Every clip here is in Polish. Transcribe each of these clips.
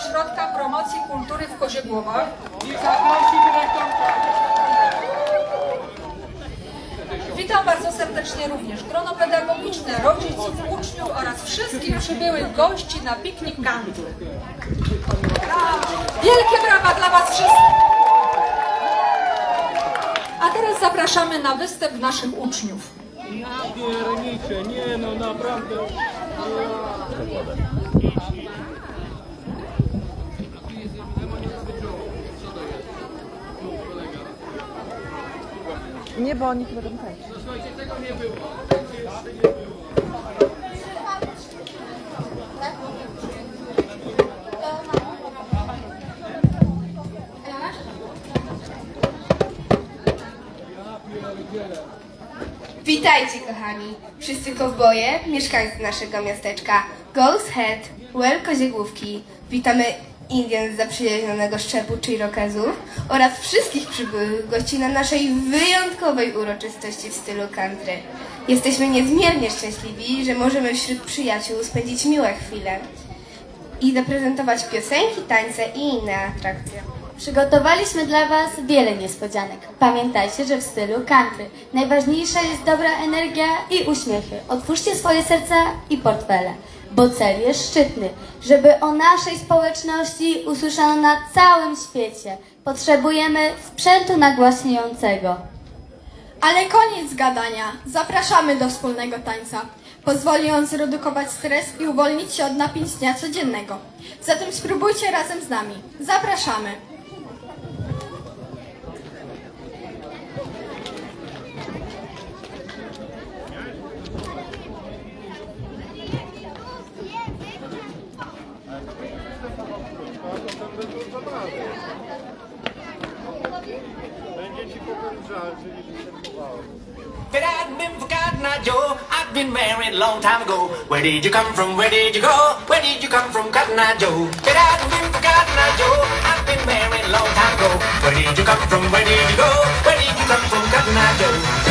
Ośrodka Promocji Kultury w Koziegłowach. Witam bardzo serdecznie również grono pedagogiczne, rodziców, uczniów oraz wszystkich przybyłych gości na piknik country. Wielkie brawa dla Was wszystkich! A teraz zapraszamy na występ naszych uczniów. Ja nie no naprawdę. Nie, bo oni było. Witajcie kochani, wszyscy kowboje, mieszkańcy naszego miasteczka Ghost Head, Well Koziegłówki. Witamy Indian z zaprzyjaźnionego szczepu Cherokezów oraz wszystkich przybyłych gości na naszej wyjątkowej uroczystości w stylu country. Jesteśmy niezmiernie szczęśliwi, że możemy wśród przyjaciół spędzić miłe chwile i zaprezentować piosenki, tańce i inne atrakcje. Przygotowaliśmy dla Was wiele niespodzianek. Pamiętajcie, że w stylu country najważniejsza jest dobra energia i uśmiechy. Otwórzcie swoje serca i portfele, bo cel jest szczytny, żeby o naszej społeczności usłyszano na całym świecie. Potrzebujemy sprzętu nagłaśniającego. Ale koniec gadania. Zapraszamy do wspólnego tańca. Pozwoli on zredukować stres i uwolnić się od napięć dnia codziennego. Zatem spróbujcie razem z nami. Zapraszamy. Joe, I've been married long time ago. Where did you come from? Where did you go? Where did you come from, Cotton Eye Joe? It hadn't been for Cotton Eye Joe, I've been married long time ago. Where did you come from? Where did you go? Where did you come from, Cotton Eye Joe?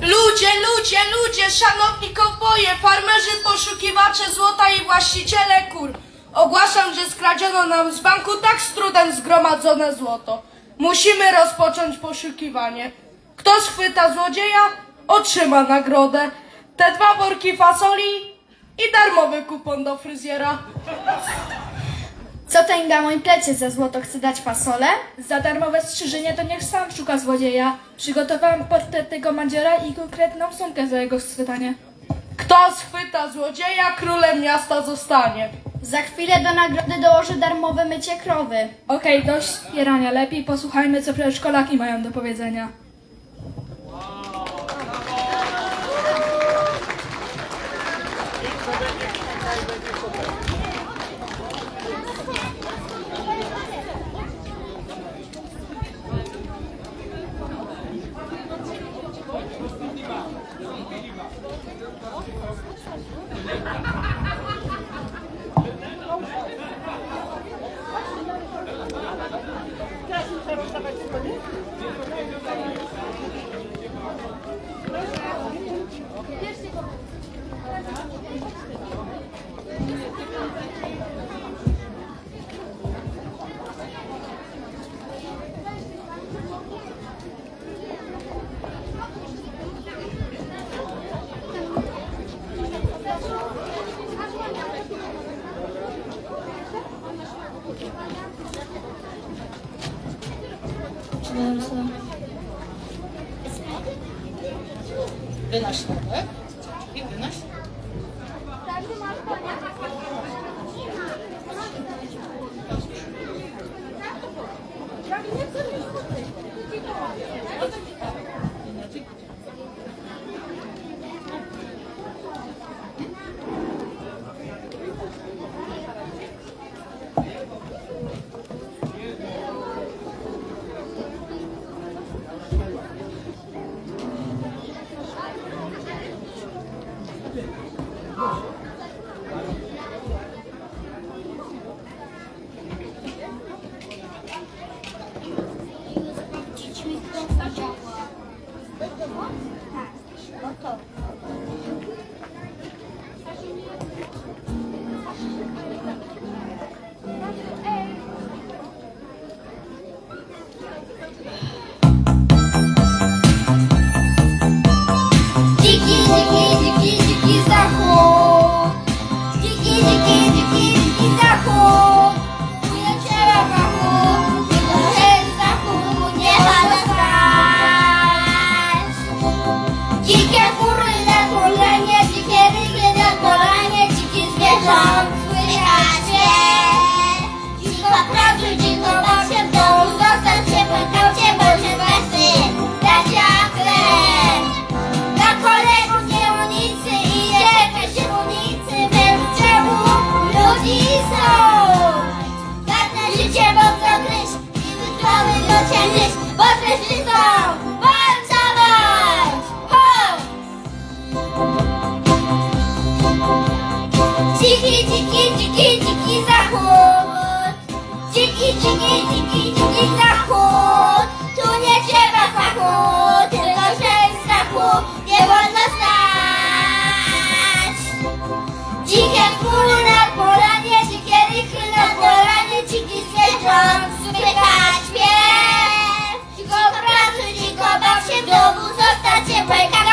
Ludzie, ludzie, ludzie, szanowni kowboje, farmerzy, poszukiwacze złota i właściciele kur. Ogłaszam, że skradziono nam z banku tak z trudem zgromadzone złoto. Musimy rozpocząć poszukiwanie. Kto schwyta złodzieja, otrzyma nagrodę. Te dwa worki fasoli i darmowy kupon do fryzjera. Co ten gamoń plecie za złoto chce dać fasolę? Za darmowe strzyżenie to niech sam szuka złodzieja. Przygotowałam portret tego mandziora i konkretną sumkę za jego schwytanie. Kto schwyta złodzieja, królem miasta zostanie. Za chwilę do nagrody dołożę darmowe mycie krowy. Okej, dość spierania. Lepiej posłuchajmy, co przedszkolaki mają do powiedzenia. arkadaşlar. Virgin słychać śpiew. Dziko pracuj, dziko baw się w domu, zostać ciepłej, kakcie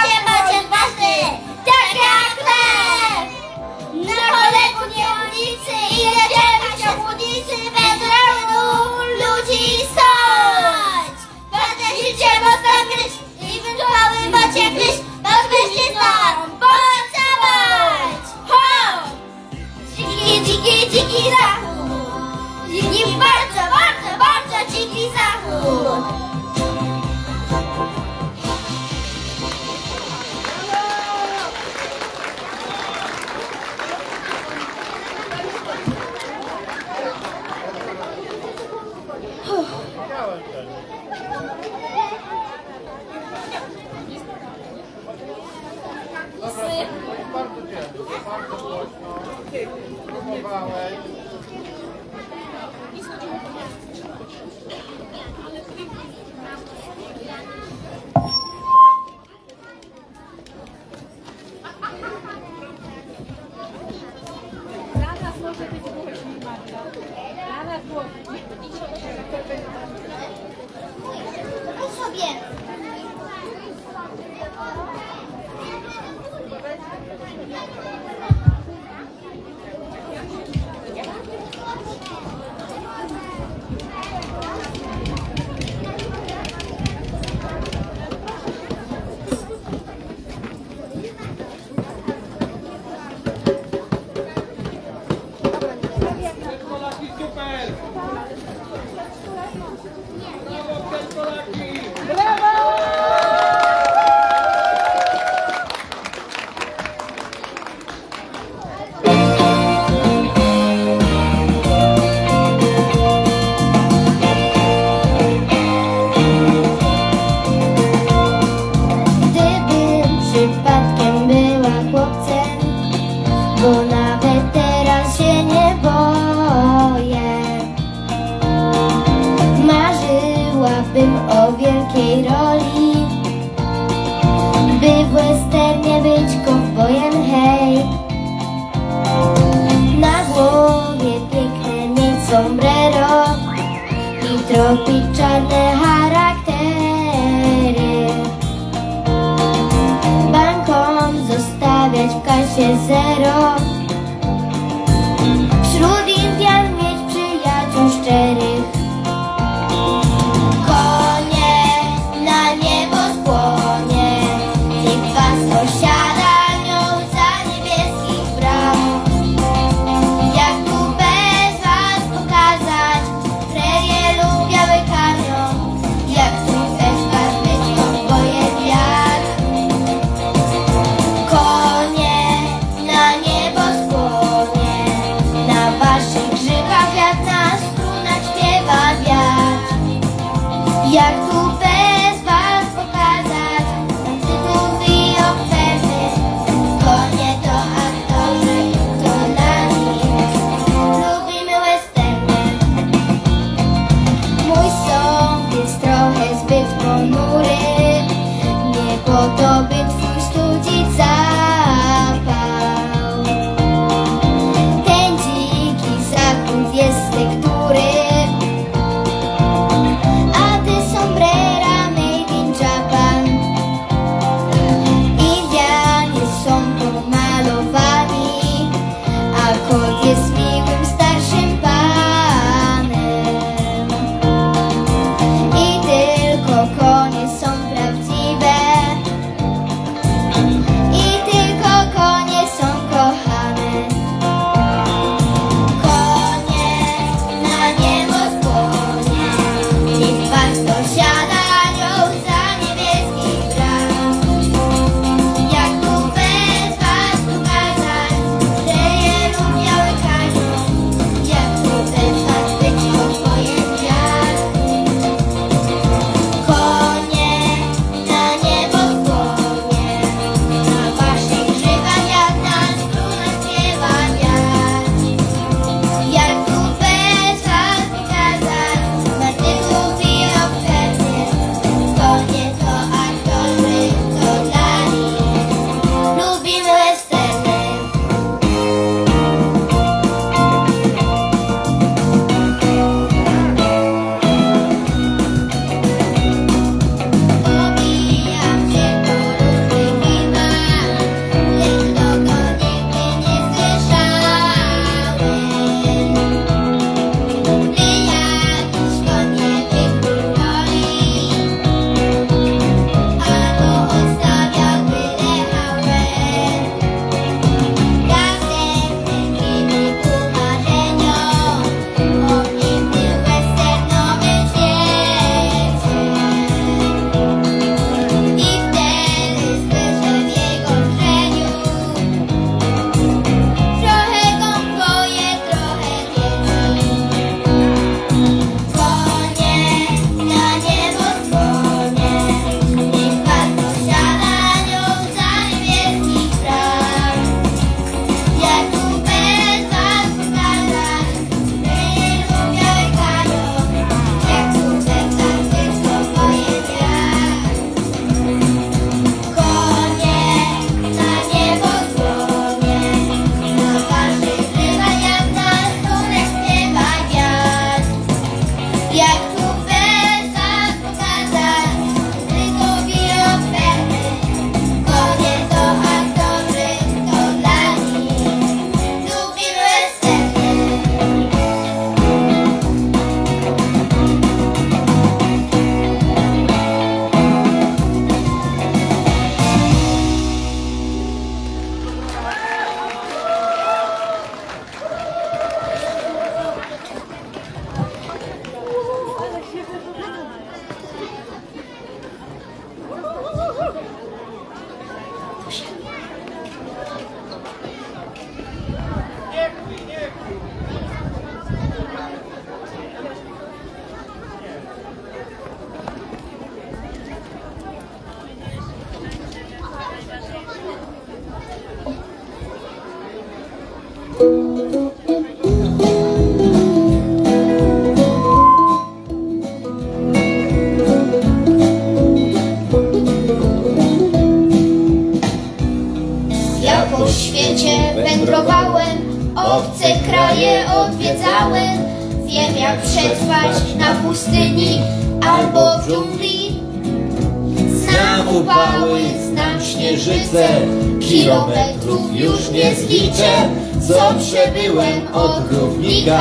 kilometrów już nie zliczę. Co przebyłem od równika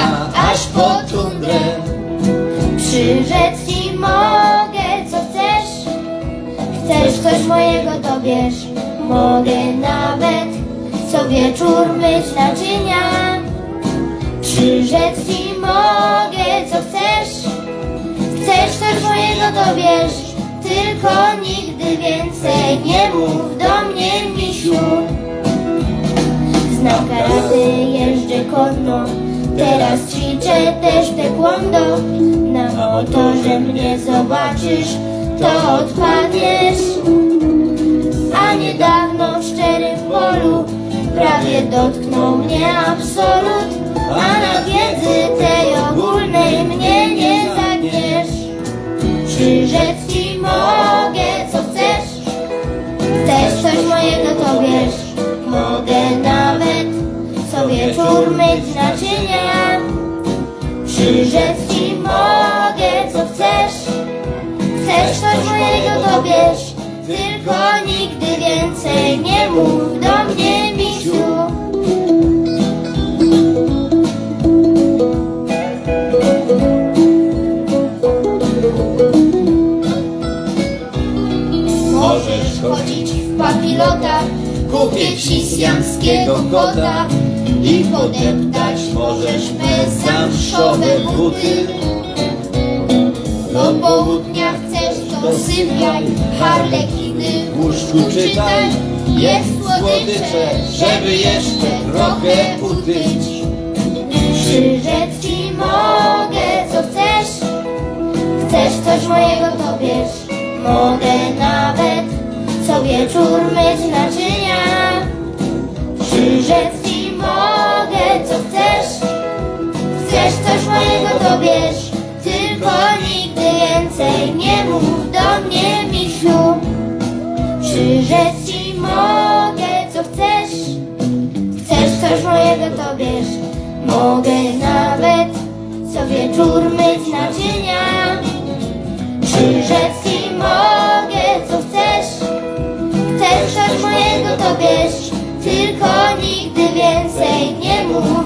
aż po tundrę. Przyrzec ci mogę, co chcesz. Chcesz coś mojego, to bierz. Mogę nawet co wieczór myć naczynia. Przyrzec ci mogę, co chcesz. Chcesz coś mojego, to bierz. Tylko nigdy więcej nie mów taekwondo. Na motorze mnie zobaczysz, to odpadniesz. A niedawno w szczerym polu prawie dotknął mnie absolut. A na wiedzy tej ogólnej mnie nie zagniesz. Przyrzec ci mogę, co chcesz. Chcesz coś mojego, to wiesz. Mogę nawet co wieczór myć naczynia. Przyrzec ci mogę, co chcesz. Chcesz coś mojego, to bierz. Tylko nigdy więcej nie mów do mnie, misiu. Możesz chodzić w papilotach, kupię ci siamskiego kota i podeptać możesz me zamszowe buty. Do południa chcesz, to sypiaj, harlekiny w łóżku czytaj. Jest słodycze, żeby jeszcze trochę utyć. Przyrzec ci mogę, co chcesz. Chcesz coś mojego, to bierz. Mogę nawet co wieczór myć naczynia. Przyrzec coś mojego, to bierz. Tylko nigdy więcej nie mów do mnie, misiu. Przyrzec ci mogę, co chcesz. Chcesz coś mojego, to bierz. Mogę nawet co wieczór myć naczynia. Przyrzec ci mogę, co chcesz. Chcesz coś mojego, to bierz. Tylko nigdy więcej nie mów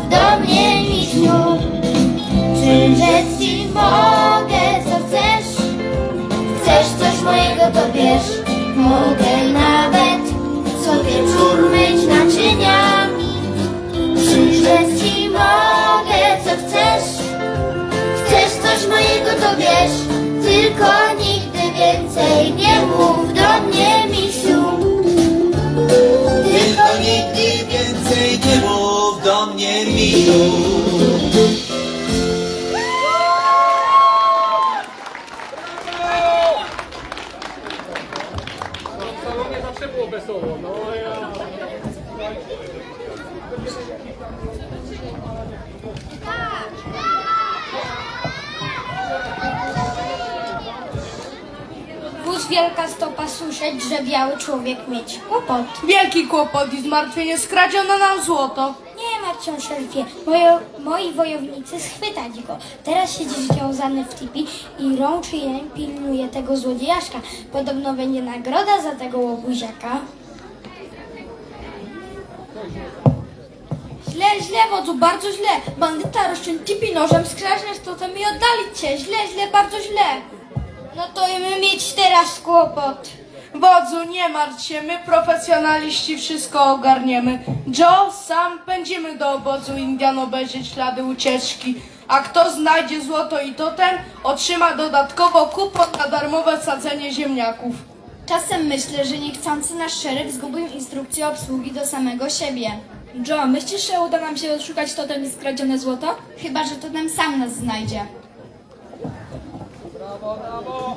mogę, co chcesz. Chcesz coś mojego, to bierz. Mogę nawet co wieczór myć naczynia. Przyrzec ci mogę, co chcesz. Chcesz coś mojego, to bierz. Tylko nigdy więcej nie mów do mnie, misiu. Tylko nigdy więcej nie mów do mnie, misiu. Wielka stopa słyszeć, że biały człowiek mieć kłopot. Wielki kłopot i zmartwienie, skradziono nam złoto. Nie martw się, szerfie. Mojo, moi wojownicy schwytać go. Teraz siedzi związany w tipi i rączy jeń pilnuje tego złodziejaszka. Podobno będzie nagroda za tego łobuziaka. Źle, źle, wodzu, bardzo źle. Bandyta rozciął tipi nożem, skraźnia z totem i oddalić cię. Źle, źle, bardzo źle. No to my mieć teraz kłopot. Wodzu, nie martw się, my profesjonaliści wszystko ogarniemy. Joe, sam pędzimy do obozu Indian obejrzeć ślady ucieczki. A kto znajdzie złoto i totem, otrzyma dodatkowo kupon na darmowe sadzenie ziemniaków. Czasem myślę, że niechcący nasz szeryf zgubił instrukcję obsługi do samego siebie. Joe, myślisz, że uda nam się odszukać totem i skradzione złoto? Chyba, że totem sam nas znajdzie. Brawo, brawo!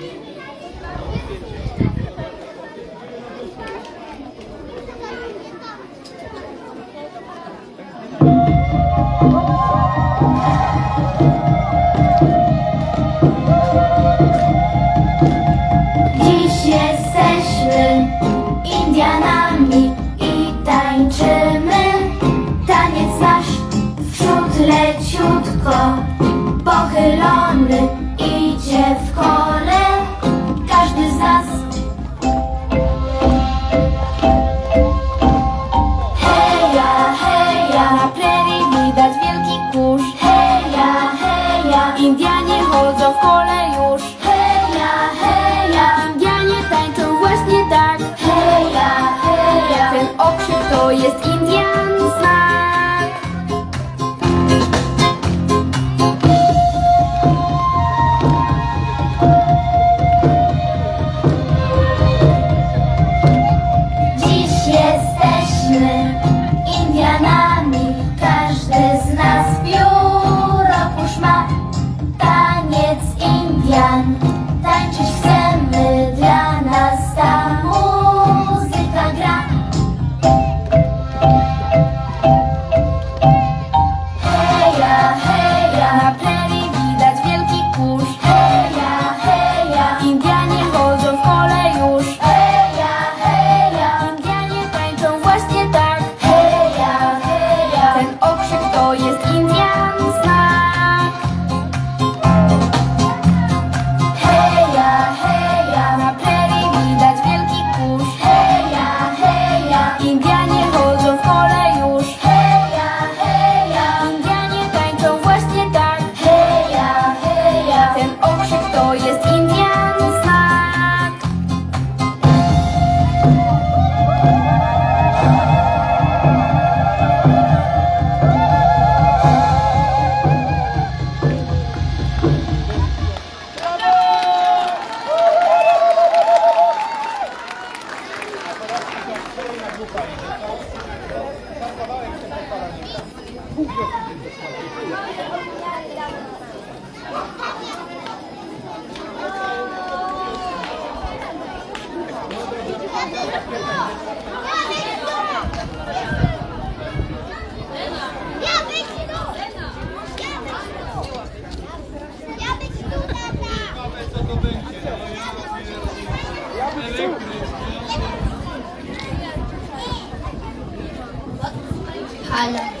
Dziś palo.